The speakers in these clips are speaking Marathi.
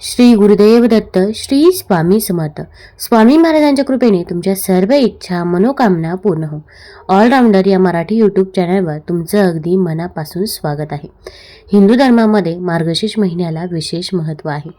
श्री गुरुदेव दत्त श्री स्वामी समर्थ. स्वामी महाराजांच्या कृपेने तुमच्या सर्व इच्छा मनोकामना पूर्ण हो. ऑलराऊंडर या मराठी यूट्यूब चॅनलवर तुमचं अगदी मनापासून स्वागत आहे. हिंदू धर्मामध्ये मार्गशीर्ष महिन्याला विशेष महत्त्व आहे.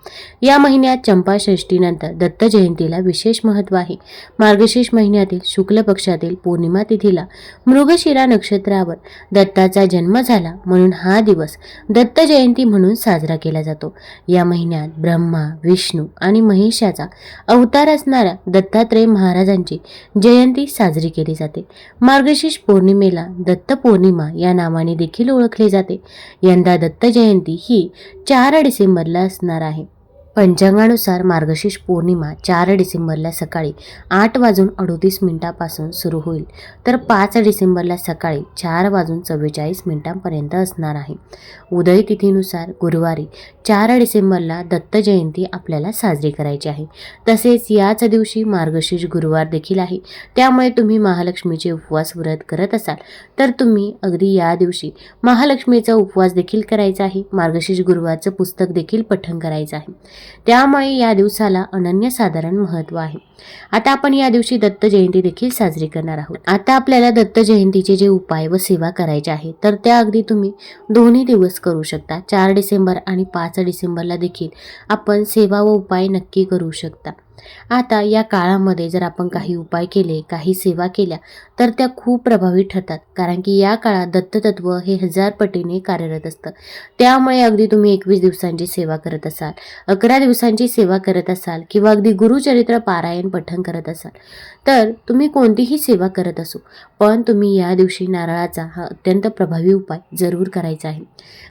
या महिन्यात चंपाषष्टीनंतर दत्त जयंतीला विशेष महत्त्व आहे. मार्गशीर्ष महिन्यातील शुक्ल पक्षातील पौर्णिमा तिथीला मृगशिरा नक्षत्रावर दत्ताचा जन्म झाला म्हणून हा दिवस दत्त जयंती म्हणून साजरा केला जातो. या महिन्यात ब्रह्मा विष्णू आणि महेशाचा अवतार असणाऱ्या दत्तात्रेय महाराजांची जयंती साजरी केली जाते. मार्गशीर्ष पौर्णिमेला दत्त पौर्णिमा या नावाने देखील ओळखले जाते. यंदा दत्त जयंती ही चार डिसेंबरला असणार आहे. पंचांगानुसार मार्गशीर्ष पौर्णिमा चार डिसेंबरला सकाळी आठ वाजून अडोतीस मिनिटापासून सुरू होईल. तर पाच डिसेंबरला सकाळी चार वाजून चव्वेचाळीस मिनिटांपर्यंत असणार आहे. उदय तिथीनुसार गुरुवारी चार डिसेंबरला दत्त जयंती आपल्याला साजरी करायची आहे. तसेच याच दिवशी मार्गशीर्ष गुरुवार देखील आहे. त्यामुळे तुम्ही महालक्ष्मीचे उपवास व्रत करत असाल तर तुम्ही अगदी या दिवशी महालक्ष्मीचा उपवास देखील करायचा आहे. मार्गशीर्ष गुरुवारचं पुस्तक देखील पठण करायचं आहे. त्यामुळे या दिवसाला अनन्यसाधारण महत्त्व आहे. आता आपण या दिवशी दत्त जयंती देखील साजरी करणार आहोत. आता आपल्याला दत्त जयंतीचे जे उपाय व सेवा करायचे आहे तर त्या अगदी तुम्ही दोन्ही दिवस करू शकता. चार डिसेंबर आणि पाच डिसेंबरला देखील आपण सेवा व उपाय नक्की करू शकता. आता या काळामध्ये जर आपण काही उपाय केले काही सेवा केल्या तर त्या खूप प्रभावी ठरतात. कारण की या काळात दत्ततत्व हे हजार पटीने कार्यरत असतं. त्यामुळे अगदी तुम्ही एकवीस दिवसांची सेवा करत असाल अकरा दिवसांची सेवा करत असाल किंवा अगदी गुरुचरित्र पारायण पठण करत असाल तर तुम्ही कोणतीही सेवा करत असो. पण तुम्ही या दिवशी नारळाचा हा अत्यंत प्रभावी उपाय जरूर करायचा आहे.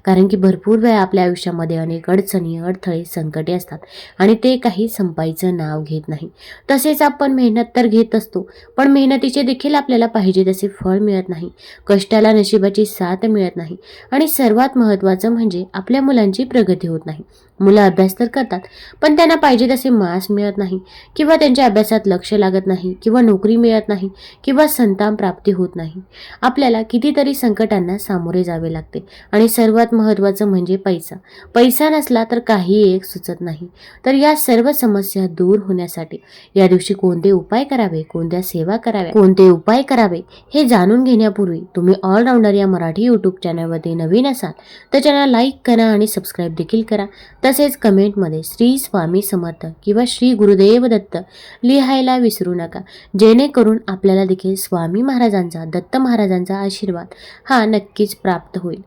कारण की भरपूर वेळा आपल्या आयुष्यामध्ये अनेक अडचणी अडथळे संकटे असतात आणि ते काही संपायचं नाव घेत नाही. तसेच आपण मेहनत तर घेत असतो पण मेहनतीचे देखील आपल्याला पाहिजे तसे फळ मिळत नाही. कष्टाला नशिबाची साथ मिळत नाही. आणि सर्वात महत्त्वाचं म्हणजे आपल्या मुलांची प्रगती होत नाही. मुलं अभ्यास तर करतात पण त्यांना पाहिजे तसे मास मिळत नाही किंवा त्यांच्या अभ्यासात लक्ष लागत नाही किंवा नोकरी मिळत नाही किंवा संतान प्राप्ती होत नाही. आपल्याला कितीतरी संकटांना सामोरे जावे लागते. आणि सर्वात महत्त्वाचं म्हणजे पैसा. पैसा नसला तर काही एक सुचत नाही. तर या सर्व समस्या दूर होण्यासाठी. या दिवशी कोणते उपाय करावे? कोणत्या सेवा कराव्या? कोणते उपाय करावे? हे जाणून घेण्यापूर्वी तुम्ही ऑलराऊंडर या मराठी यूट्यूब चॅनलमध्ये नवीन असाल तर चॅनल लाईक करा आणि सबस्क्राईब देखील करा. तसेच कमेंटमध्ये श्री स्वामी समर्थ किंवा श्री गुरुदेव दत्त लिहायला विसरू नका. जेणेकरून आपल्याला देखील स्वामी महाराजांचा दत्त महाराजांचा आशीर्वाद हा नक्कीच प्राप्त होईल.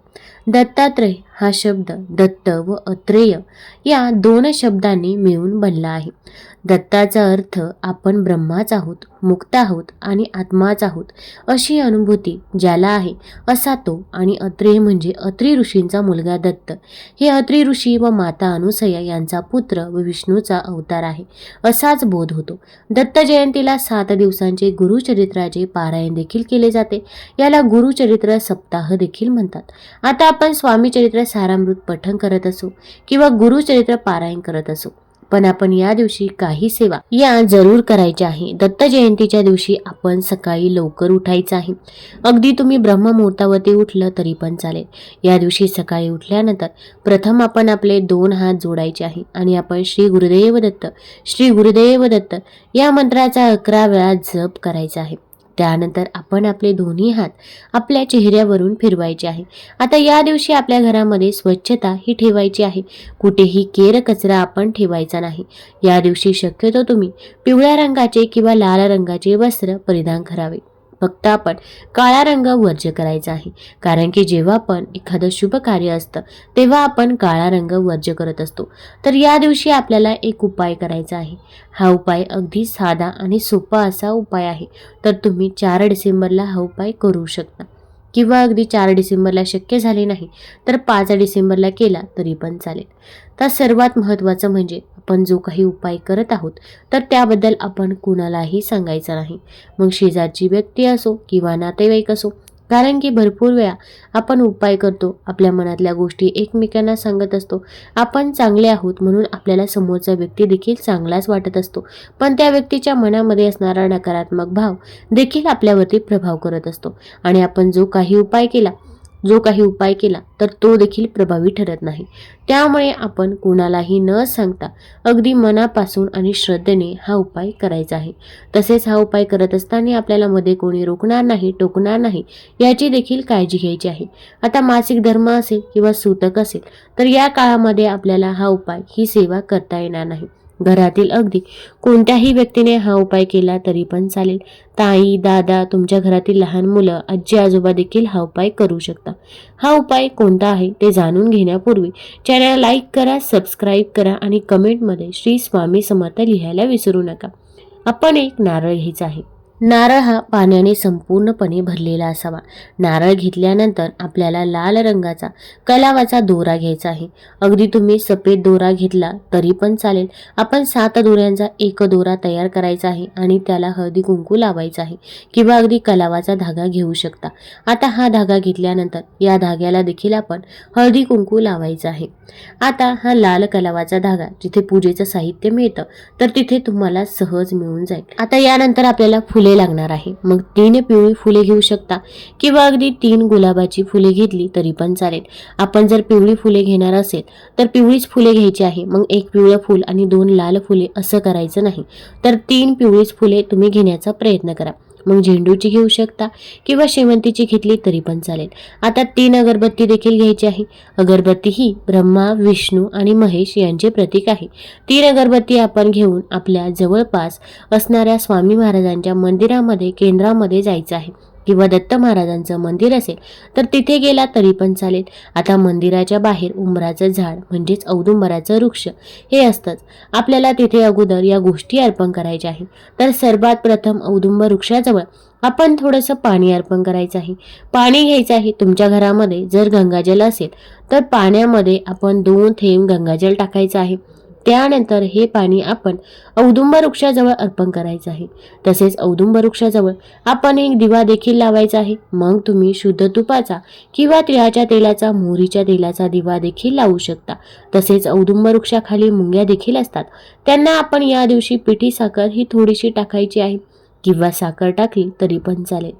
दत्तात्रय हा शब्द दत्त व अत्रेय या दोन शब्दांनी मिळून बनला आहे. दत्ताचा अर्थ आपण ब्रह्माच आहोत मुक्त आहोत आणि आत्माच आहोत अशी अनुभूती ज्याला आहे असा तो आणि अत्रेय म्हणजे अत्री ऋषींचा मुलगा दत्त. हे अत्री ऋषी व माता अनुसया यांचा पुत्र व विष्णूचा अवतार आहे. असाच बोध होतो. दत्त जयंतीला सात दिवसांचे गुरुचरित्राचे पारायण देखील केले जाते. याला गुरुचरित्र सप्ताह देखील म्हणतात. आता आपण स्वामी चरित्र सारामृत पठण करत असो किंवा गुरुचरित्र पारायण करत असो. पण आपण या दिवशी काही सेवा या जरूर करायच्या आहे. दत्त जयंतीच्या दिवशी आपण सकाळी लवकर उठायचं आहे. अगदी तुम्ही ब्रह्ममुहूर्तावरती उठलं तरी पण चालेल. या दिवशी सकाळी उठल्यानंतर प्रथम आपण आपले दोन हात जोडायचे आहे आणि आपण श्री गुरुदेव दत्त श्री गुरुदेव दत्त या मंत्राचा अकरा वेळा जप करायचा आहे. त्यानंतर आपण आपले दोन्ही हात आपल्या चेहऱ्यावरून फिरवायचे आहे. आता या दिवशी आपल्या घरामध्ये स्वच्छता ही ठेवायची आहे. कुठेही केर कचरा आपण ठेवायचा नाही. या दिवशी शक्यतो तुम्ही पिवळ्या रंगाचे किंवा लाल रंगाचे वस्त्र परिधान करावे. फक्त आपण काळा रंग वर्ज्य करायचा आहे. कारण की जेव्हा पण एखादं शुभ कार्य असतं तेव्हा आपण काळा रंग वर्ज्य करत असतो. तर या दिवशी आपल्याला एक उपाय करायचा आहे. हा उपाय अगदी साधा आणि सोपा असा उपाय आहे. तर तुम्ही चार डिसेंबरला हा उपाय करू शकता. किंवा अगदी चार डिसेंबरला शक्य झाले नाही तर पाच डिसेंबरला केला तरी पण चालेल. तर सर्वात महत्त्वाचं म्हणजे आपण जो काही उपाय करत आहोत तर त्याबद्दल आपण कुणालाही सांगायचं नाही. मग शेजारची व्यक्ती असो किंवा नातेवाईक असो कारण की भरपूर वेळा आपण उपाय करतो आपल्या मनातल्या गोष्टी एकमेकांना सांगत असतो. आपण चांगले आहोत म्हणून आपल्याला समोरचा व्यक्ती देखील चांगलाच वाटत असतो. पण त्या व्यक्तीच्या मनामध्ये असणारा नकारात्मक भाव देखील आपल्यावरती प्रभाव करत असतो. आणि आपण जो काही उपाय केला जो काही उपाय केला तर तो देखील प्रभावी ठरत नाही. त्यामुळे आपण कुणालाही न सांगता अगदी मनापासून आणि श्रद्धेने हा उपाय करायचा आहे. तसेच हा उपाय करत असताना आपल्याला मध्ये कोणी रोखणार नाही टोकणार नाही याची देखील काळजी घ्यायची आहे. आता मासिक धर्म असेल किंवा सूतक असेल तर या काळामध्ये आपल्याला हा उपाय ही सेवा करता येणार नाही. घरातील अगदी कोणत्याही व्यक्तीने हा उपाय केला तरी पण चालेल. ताई दादा तुमच्या घरातील लहान मुलं आजी आजोबा देखील हा उपाय करू शकता. हा उपाय कोणता आहे ते जाणून घेण्यापूर्वी चॅनल लाईक करा सबस्क्राईब करा आणि कमेंटमध्ये श्री स्वामी समर्थ लिहायला विसरू नका. आपण एक नारळ घ्यायचा आहे. नारळ हा पाण्याने संपूर्णपणे भरलेला असावा. नारळ घेतल्यानंतर आपल्याला लाल रंगाचा कलावाचा दोरा घ्यायचा आहे. अगदी तुम्ही सफेद दोरा घेतला तरी पण चालेल. आपण सात दोऱ्यांचा एक दोरा तयार करायचा आहे आणि त्याला हळदी कुंकू लावायचा आहे किंवा अगदी कलावाचा धागा घेऊ शकता. आता हा धागा घेतल्यानंतर या धाग्याला देखील आपण हळदी कुंकू लावायचा आहे. आता हा लाल कलावाचा धागा जिथे पूजेचं साहित्य मिळतं तर तिथे तुम्हाला सहज मिळून जाईल. आता यानंतर आपल्याला फुले फुले लागणार आहे. मग तीन पिवळी फुले घेऊ शकता किंवा अगदी तीन गुलाबाची फुले घेतली तरी पण चालेल. आपण जर पिवळी फुले घेणार असेल तर पिवळीच फुले घ्यायची आहे. मग एक पिवळं फुल आणि दोन लाल फुले असं करायचं नाही. तर तीन पिवळीच फुले तुम्ही घेण्याचा प्रयत्न करा. मग झेंडूची घेऊ शकता किंवा शेवंतीची घेतली तरी पण चालेल. आता तीन अगरबत्ती देखील घ्यायची आहे. अगरबत्ती ही ब्रह्मा विष्णू आणि महेश यांचे प्रतीक आहे. तीन अगरबत्ती आपण घेऊन आपल्या जवळपास असणाऱ्या स्वामी महाराजांच्या मंदिरामध्ये केंद्रामध्ये जायचं आहे. किंवा दत्त महाराजांचं मंदिर असेल तर तिथे गेला तरी पण चालेल. आता मंदिराच्या बाहेर उंबराचं झाड म्हणजेच औदुंबराचं वृक्ष हे असतंच. आपल्याला तिथे अगोदर या गोष्टी अर्पण करायच्या आहेत. तर सर्वात प्रथम औदुंबर वृक्षाजवळ आपण थोडंसं पाणी अर्पण करायचं आहे. पाणी घ्यायचं आहे तुमच्या घरामध्ये जर गंगाजल असेल तर पाण्यामध्ये आपण दोन थेंब गंगाजल टाकायचं आहे. त्यानंतर हे पाणी आपण औदुंब वृक्षाजवळ अर्पण करायचं आहे. तसेच औदुंब वृक्षाजवळ आपण एक दिवा देखील लावायचा आहे. मग तुम्ही शुद्ध तुपाचा किंवा तिळाच्या तेलाचा मोहरीच्या तेलाचा दिवा देखील लावू शकता. तसेच औदुंब वृक्षाखाली मुंग्या देखील असतात. त्यांना आपण या दिवशी पिठी साखर ही थोडीशी टाकायची आहे. किंवा साखर टाकली तरी पण चालेल.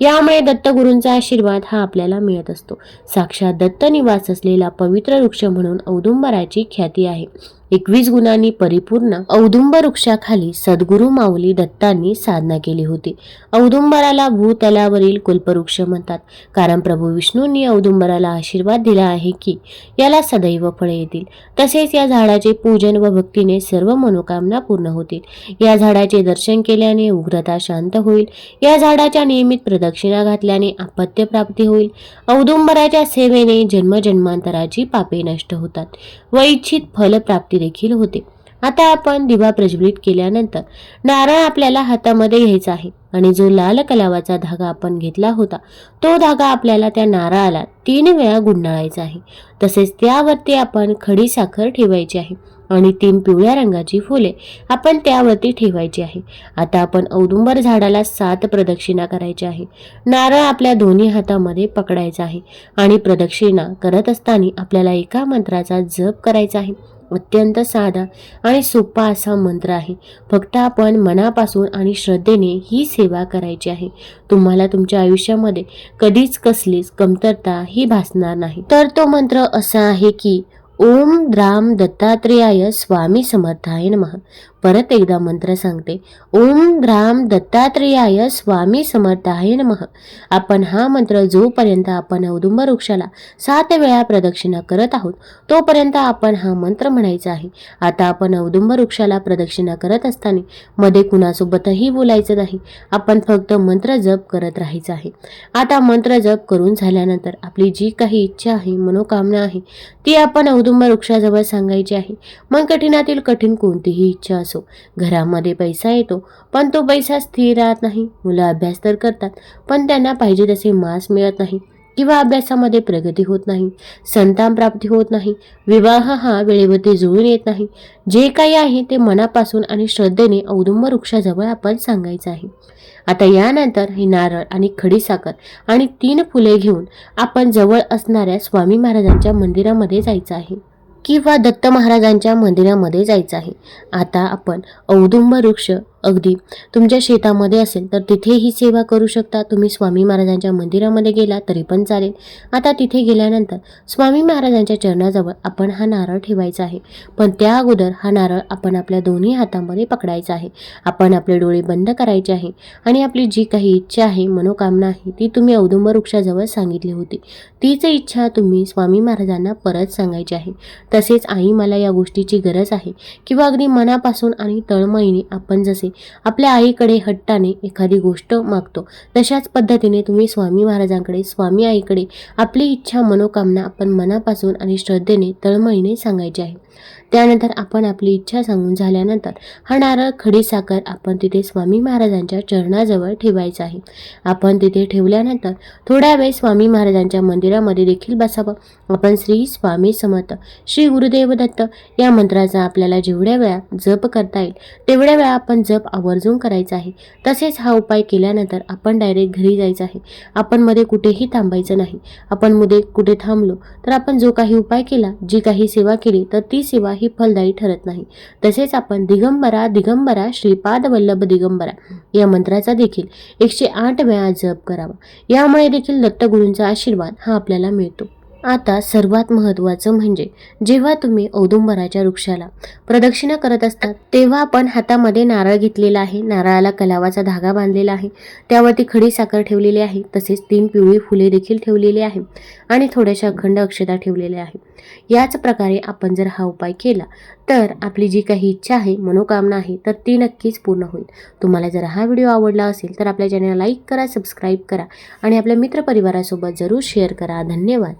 यामुळे दत्तगुरूंचा आशीर्वाद हा आपल्याला मिळत असतो. साक्षात दत्त निवास असलेला पवित्र वृक्ष म्हणून औदुंबराची ख्याती आहे. एकवीस गुणांनी परिपूर्ण औदुंबर वृक्षाखाली सद्गुरू माऊली दत्तांनी साधना केली होती. औदुंबराला भूतलावरील कुल्पवृक्ष म्हणतात. कारण प्रभू विष्णूंनी औदुंबराला आशीर्वाद दिला आहे की याला सदैव फळे येतील. तसेच या झाडाचे पूजन व भक्तीने सर्व मनोकामना पूर्ण होतील. या झाडाचे दर्शन केल्याने उग्रता शांत होईल. या झाडाच्या नियमित प्रदक्षिणा घातल्याने आपत्य प्राप्ती होईल. औदुंबराच्या सेवेने जन्मजन्मांतराची पापे नष्ट होतात. व इच्छित फलप्राप्ती देखील होते. आता आपण दिवा प्रज्वलित केल्यानंतर नारळ आपल्याला हातामध्ये घ्यायचा आहे आणि जो लाल कलावाचा धागा आपण घेतला होता तो धागा आपल्याला त्या नारळाला तीन वेळा गुंडाळायचा आहे. तसेच त्यावरती आपण खडी साखर ठेवायची आहे आणि तीन पिवळ्या रंगाची फुले आपण त्यावरती ठेवायची आहे. आता आपण औदुंबर झाडाला सात प्रदक्षिणा करायची आहे. नारळ आपल्या दोन्ही हातामध्ये पकडायचा आहे आणि प्रदक्षिणा करत असताना आपल्याला एका मंत्राचा जप करायचा आहे. अत्यंत साधा आणि सोपा असा मंत्र आहे. फक्त आपण मनापासून आणि श्रद्धेने ही सेवा करायची आहे. तुम्हाला तुमच्या आयुष्यामध्ये कधीच कसलीच कमतरता ही भासणार नाही. तर तो मंत्र असा आहे की ओम द्राम दत्तात्रेयाय स्वामी समर्थाय नम. परत एकदा मंत्र सांगते. ओम द्राम दत्तात्रेयाय स्वामी समर्थाय नम. आपण हा मंत्र जोपर्यंत आपण औदुंब वृक्षाला सात वेळा प्रदक्षिणा करत आहोत तोपर्यंत आपण हा मंत्र म्हणायचा आहे. आता आपण औदुंब वृक्षाला प्रदक्षिणा करत असताना मध्ये कुणासोबतही बोलायचं नाही. आपण फक्त मंत्र जप करत राहायचं आहे. आता मंत्र जप करून झाल्यानंतर आपली जी काही इच्छा आहे मनोकामना आहे ती आपण औदुंबर वृक्षाजवळ सांगायची आहे. मग कठीणातील कठीण कोणतीही इच्छा असो. घरामध्ये पैसा येतो पण तो पैसा स्थिर राहत नाही. मुलं अभ्यास तर करतात पण त्यांना पाहिजे तसे मास मिळत नाही. किंवा अभ्यासामध्ये प्रगती होत नाही संतान प्राप्ती होत नाही विवाह हा वेळेवरती जुळून येत नाही. जे काही आहे ते मनापासून आणि श्रद्धेने औदुंब वृक्षाजवळ आपण सांगायचं आहे. आता यानंतर हे नारळ आणि खडीसाखर आणि तीन फुले घेऊन आपण जवळ असणाऱ्या स्वामी महाराजांच्या मंदिरामध्ये जायचं आहे किंवा दत्त महाराजांच्या मंदिरामध्ये जायचं आहे. आता आपण औदुंब वृक्ष अगदी. तुमच्या शेतामध्ये असेल तर तिथे ही सेवा करू शकता. तुम्ही स्वामी महाराजांच्या मंदिरामध्ये गेला तरी पण चालेल. आता तिथे गेल्यानंतर स्वामी महाराजांच्या चरणाजवळ आपण हा नारळ ठेवायचा आहे. पण त्या अगोदर हा नारळ आपण आपल्या दोन्ही हातामध्ये पकडायचा आहे. आपण आपले डोळे बंद करायचे आहे आणि आपली जी काही इच्छा आहे मनोकामना आहे ती तुम्ही औदुंब वृक्षाजवळ सांगितली होती. तीच इच्छा तुम्ही स्वामी महाराजांना परत सांगायची आहे. तसेच आई मला या गोष्टीची गरज आहे किंवा अगदी मनापासून आणि तळमळीने आपण जसे आपल्या आईकडे हट्टाने एखादी गोष्ट मागतो. तशाच पद्धतीने तुम्ही स्वामी महाराजांकडे स्वामी आईकडे आपली इच्छा मनोकामना आपण मनापासून आणि श्रद्धेने तळमळीने सांगायची आहे. त्यानंतर आपण आपली इच्छा सांगून झाल्यानंतर हा नारळ खडी साखर आपण तिथे स्वामी महाराजांच्या चरणाजवळ ठेवायचा आहे. आपण तिथे ठेवल्यानंतर थोड्या वेळ स्वामी महाराजांच्या मंदिरामध्ये देखील बसावं. आपण श्री स्वामी समर्थ श्री गुरुदेव दत्त या मंत्राचा आपल्याला जेवढ्या वेळा जप करता येईल तेवढ्या वेळा आपण जप आवर्जून करायचा आहे. तसेच हा उपाय केल्यानंतर आपण डायरेक्ट घरी जायचं आहे. आपण मध्ये कुठेही थांबायचं नाही. आपण मध्ये कुठे थांबलो तर आपण जो काही उपाय केला जी काही सेवा केली तर ती सेवा ही फलदायी ठरत नाही. तसेच आपण दिगंबरा दिगंबरा श्रीपाद वल्लभ दिगंबरा या मंत्राचा देखील एकशे आठ वेळा जप करावा. यामुळे देखील दत्तगुरूंचा आशीर्वाद हा आपल्याला मिळतो. आता सर्वात महत्त्वाचं म्हणजे जेव्हा तुम्ही औदुंबराच्या वृक्षाला प्रदक्षिणा करत असतात तेव्हा आपण हातामध्ये नारळ घेतलेला आहे नारळाला कलावाचा धागा बांधलेला आहे त्यावरती खडी साखर ठेवलेली आहे तसेच तीन पिवळी फुले देखील ठेवलेली आहे आणि थोड्याशा अखंड अक्षता ठेवलेल्या आहे. याच प्रकारे आपण जर हा उपाय केला तर आपली जी काही इच्छा आहे मनोकामना आहे तर ती नक्कीच पूर्ण होईल. तुम्हाला जर हा व्हिडिओ आवडला असेल तर आपल्या चॅनलला लाईक करा सबस्क्राईब करा आणि आपल्या मित्रपरिवारासोबत जरूर शेअर करा. धन्यवाद.